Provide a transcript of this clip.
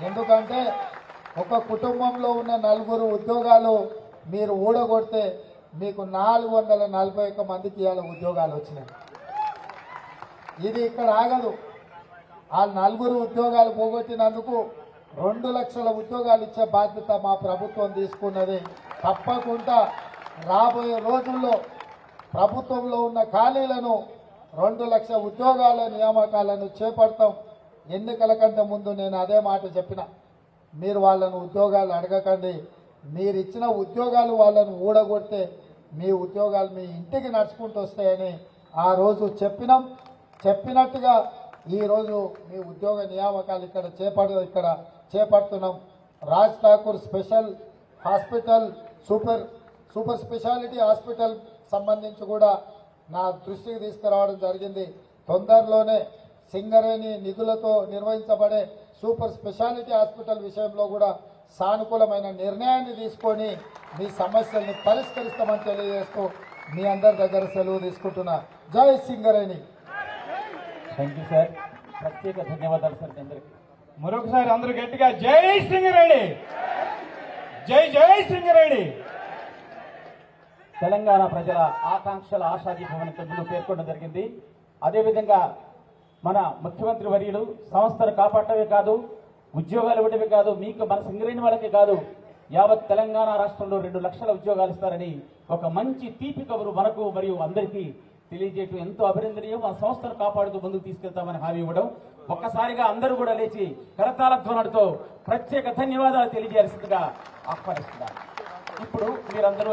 ఎందుకంటే ఒక కుటుంబంలో ఉన్న నలుగురు ఉద్యోగాలు మీరు ఊడగొడితే మీకు నాలుగు వందల నలభై ఒక్క మందికి ఇవాళ ఉద్యోగాలు వచ్చినాయి. ఇది ఇక్కడ ఆగదు. ఆ నలుగురు ఉద్యోగాలు పోగొట్టినందుకు రెండు లక్షల ఉద్యోగాలు ఇచ్చే బాధ్యత మా ప్రభుత్వం తీసుకున్నది. తప్పకుండా రాబోయే రోజుల్లో ప్రభుత్వంలో ఉన్న ఖాళీలను రెండు లక్షల ఉద్యోగాల నియామకాలను చేపడతాం. ఎన్నికల కంటే ముందు నేను అదే మాట చెప్పిన. మీరు వాళ్ళను ఉద్యోగాలు అడగకండి. మీరు ఇచ్చిన ఉద్యోగాలు వాళ్ళను ఊడగొడితే మీ ఉద్యోగాలు మీ ఇంటికి నడుచుకుంటూ వస్తాయని ఆ రోజు చెప్పినాం. చెప్పినట్టుగా ఈరోజు మీ ఉద్యోగ నియామకాలు ఇక్కడ చేపడ ఇక్కడ చేపడుతున్నాం. Raj Thakur special hospital super super speciality hospital సంబంధించి కూడా నా దృష్టికి తీసుకురావడం జరిగింది. తొందరలోనే సింగరేణి నిధులతో నిర్వహించబడే సూపర్ స్పెషాలిటీ హాస్పిటల్ విషయంలో కూడా సానుకూలమైన నిర్ణయాన్ని తీసుకొని మీ సమస్యల్ని పరిష్కరిస్తామని తెలియజేస్తూ మీ అందరి దగ్గర సెలవు తీసుకుంటున్నా. జై సింగరేణి. థ్యాంక్ యూ సార్ ప్రత్యేక ధన్యవాదాలు సార్ మీ మరొకసారి అందరూ గట్టిగా జై సింగరేణి! జై జై సింగరేణి! తెలంగాణ ప్రజల ఆకాంక్షల ఆశాదీపమని తొమ్మిది పేర్కొనడం జరిగింది. అదేవిధంగా మన ముఖ్యమంత్రి వర్యులు సంస్థను కాపాడటమే కాదు ఉద్యోగాలు ఇవ్వడమే కాదు మీకు మన సింగరేణి వాళ్ళకే కాదు యావత్ తెలంగాణ రాష్ట్రంలో రెండు లక్షల ఉద్యోగాలు ఇస్తారని ఒక మంచి తీపి కబురు మనకు మరియు అందరికీ తెలియజేయటం ఎంతో అభినందనీయం. మన సంస్థను కాపాడుతూ ముందుకు తీసుకెళ్తామని హామీ ఇవ్వడం. ఒక్కసారిగా అందరూ కూడా లేచి కరతాల ధ్వనుడితో ప్రత్యేక ధన్యవాదాలు తెలియజేయాల్సిందిగా ఆహ్వానిస్తున్నారు ఇప్పుడు మీరందరూ